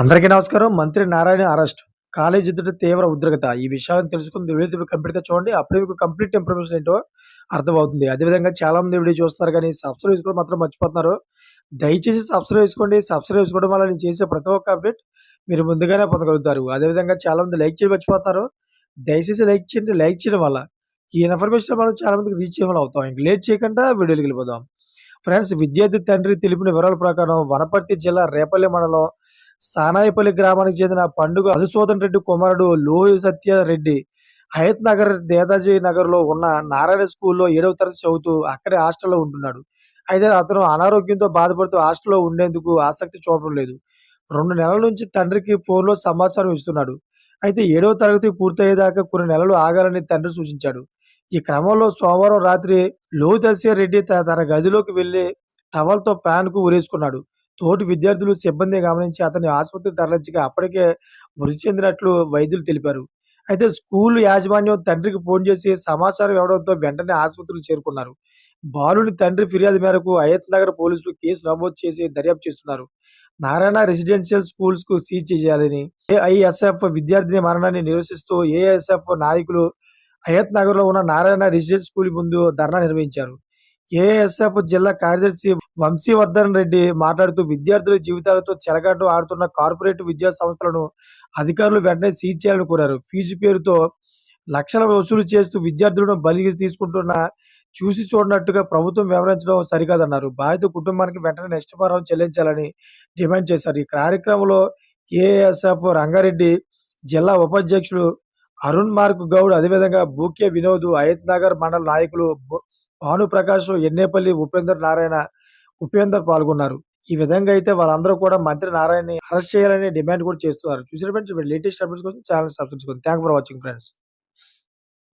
అందరికీ నమస్కారం. మంత్రి నారాయణ అరెస్ట్. కాలేజీ ఎదుట తీవ్ర ఉద్రగత ఈ విషయాలను తెలుసుకుని వీడియో కంప్లీట్‌గా చూడండి. అప్పుడే మీకు కంప్లీట్ ఇన్ఫర్మేషన్ ఏంటో అర్థమవుతుంది. అదేవిధంగా చాలామంది వీడియో చూస్తున్నారు కానీ సబ్స్క్రైబ్ చేసుకోవడం మాత్రం మర్చిపోతున్నారు. దయచేసి సబ్స్క్రైబ్ చేసుకోండి. సబ్స్క్రైబ్ చేసుకోవడం వల్ల నేను చేసే ప్రతి ఒక్క అప్డేట్ మీరు ముందుగానే పొందగలుగుతారు. అదేవిధంగా చాలామంది లైక్ చేయడం మర్చిపోతున్నారు. దయచేసి లైక్ చేయండి. లైక్ చేయడం వల్ల ఈ ఇన్ఫర్మేషన్ మనం చాలా మందికి రీచ్ అయ్యేలా అవుతాం. ఇంక లేట్ చేయకుండా వీడియోకి వెళ్ళిపోదాం. ఫ్రెండ్స్ విద్యార్థి తండ్రి తెలిపిన వివరాల ప్రకారం వనపర్తి జిల్లా రేపల్లి మండలం సానాయపల్లి గ్రామానికి చెందిన పండుగ మధుసూదన్ రెడ్డి కుమారుడు లోయి సత్య రెడ్డి. హయత్ నగర్ నేతాజీ నగర్లో ఉన్న నారాయణ స్కూల్లో ఏడవ తరగతి చదువుతూ అక్కడే హాస్టల్లో ఉంటున్నాడు. అయితే అతను అనారోగ్యంతో బాధపడుతూ హాస్టల్లో ఉండేందుకు ఆసక్తి చూపడం లేదు. రెండు నెలల నుంచి తండ్రికి ఫోన్లో సమాచారం ఇస్తున్నాడు. అయితే ఏడవ తరగతి పూర్తయ్యేదాకా కొన్ని నెలలు ఆగాలని తండ్రి సూచించాడు. ఈ క్రమంలో సోమవారం రాత్రి లోతస్య రెడ్డి తన గదిలోకి వెళ్ళి టవల్తో ఫ్యాన్కు ఉరేసుకున్నాడు తోటి విద్యార్థులు సిబ్బంది గమనించి అతన్ని ఆసుపత్రికి తరలించగా అప్పటికే మృతి చెందినట్లు వైద్యులు తెలిపారు. అయితే స్కూల్ యాజమాన్యం తండ్రికి ఫోన్ చేసి సమాచారం ఇవ్వడంతో వెంటనే ఆసుపత్రికి చేరుకున్నారు. బాలుని తండ్రి ఫిర్యాదు మేరకు అయత్ నగర్ పోలీసులు కేసు నమోదు చేసి దర్యాప్తు చేస్తున్నారు. నారాయణ రెసిడెన్షియల్ స్కూల్స్కు సీజ్ చేయాలని ఏఐఎస్ఎఫ్ విద్యార్థిని మరణాన్ని నిరసిస్తూ ఏఐఎస్ఎఫ్ నాయకులు అయత్ నగర్లో ఉన్న నారాయణ రెసిడెన్షియల్ స్కూల్ ముందు ధర్నా నిర్వహించారు. ఏఎస్ఎఫ్ జిల్లా కార్యదర్శి వంశీవర్ధన్ రెడ్డి మాట్లాడుతూ విద్యార్థుల జీవితాలతో చెలగాటం ఆడుతున్న కార్పొరేట్ విద్యా సంస్థలను అధికారులు వెంటనే సీజ్ చేయాలని కోరారు. ఫీజు పేరుతో లక్షల వసూలు చేస్తూ విద్యార్థులను బలి తీసుకుంటున్న చూసి చూడనట్టుగా ప్రభుత్వం వివరించడం సరికాదన్నారు. బాధిత కుటుంబానికి వెంటనే నష్టపరం చెల్లించాలని డిమాండ్ చేశారు. ఈ కార్యక్రమంలో కేఎస్ఎఫ్ రంగారెడ్డి జిల్లా ఉపాధ్యక్షుడు అరుణ్ మార్క్ గౌడ్ అదేవిధంగా బూకే వినోద్ అయత్ నగర్ మండల నాయకులు భానుప్రకాష్ ఎన్నేపల్లి ఉపేంద్ర నారాయణ ఉపేందర్ పాల్గొన్నారు. ఈ విధంగా అయితే వాళ్ళందరూ కూడా మంత్రి నారాయణని అరెస్ట్ చేయాలని డిమాండ్ కూడా చేస్తున్నారు. చూసిన ఫ్రెండ్స్ లేటెస్ట్ అప్డేట్స్ కోసం ఛానల్ సబ్స్క్రైబ్ చేసుకోండి. Thank for watching friends